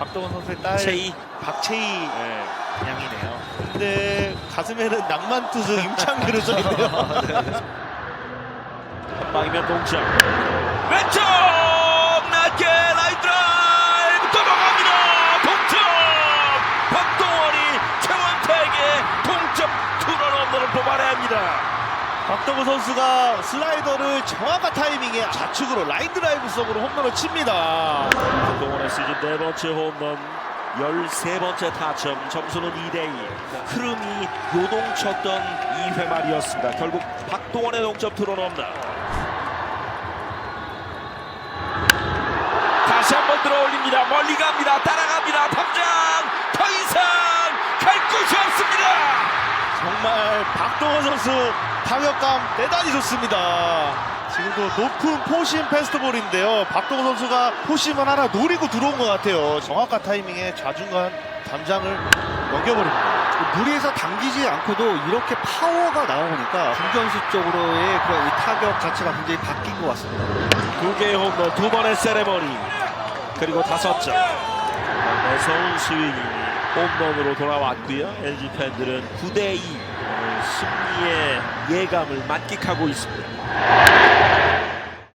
박동원 선수의 딸 박채희. 박채희. 네. 양이네요. 근데 가슴에는 낭만 투수 임창 그려져 있네요. 한 방이면 동점 왼쪽! 낮게 라인 드라이브! 넘어갑니다! 동점! 박동원이 최원태에게 동점 투런 홈런을 뽑아냅니다 박동원 선수가 슬라이더를 정확한 타이밍에 좌측으로 라인 드라이브 속으로 홈런을 칩니다. 박동원의 시즌 네 번째 홈런 13번째 타점 점수는 2대2 흐름이 요동쳤던 2회 말이었습니다. 결국 박동원의 동점 홈런 다시 한번 들어올립니다. 멀리 갑니다. 따라갑니다 정말 박동원 선수 타격감 대단히 좋습니다. 지금도 높은 포심 패스트볼인데요. 박동원 선수가 포심을 하나 노리고 들어온 것 같아요. 정확한 타이밍에 좌중간 담장을 넘겨버립니다. 무리해서 당기지 않고도 이렇게 파워가 나오니까 중견수 쪽으로의 그런 이 타격 자체가 굉장히 바뀐 것 같습니다. 두 개의 홈런 두 번의 세레머니 그리고 다섯 점 매서운 스윙이 홈런으로 돌아왔고요. LG 팬들은 9대2 승리의 예감을 만끽하고 있습니다